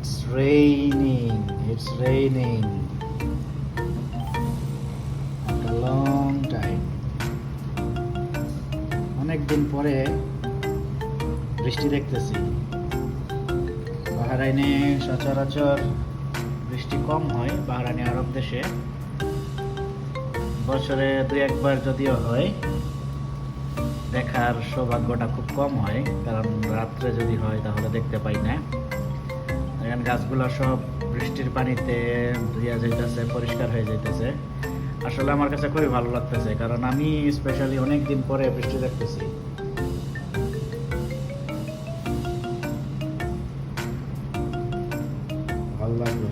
It's raining. It's raining. A long time. অনেকদিন পরে বৃষ্টি দেখতেছি বাহারাইনে সচরাচর বৃষ্টি কম হয় বাহারাইনে আরব দেশে বছরে দুই একবার যদিও হয়, দেখার সৌভাগ্যটা খুব কম হয়, কারণ রাত্রে যদি হয় তাহলে দেখতে পাই না এখানে গাছগুলো সব বৃষ্টির পানিতে ধুইয়া যাইতেছে, পরিষ্কার হয়ে যাইতেছে। আসলে আমার কাছে খুবই ভালো লাগতেছে, কারণ আমি স্পেশালি অনেক দিন পরে বৃষ্টি দেখতেছি। ভালো লাগল।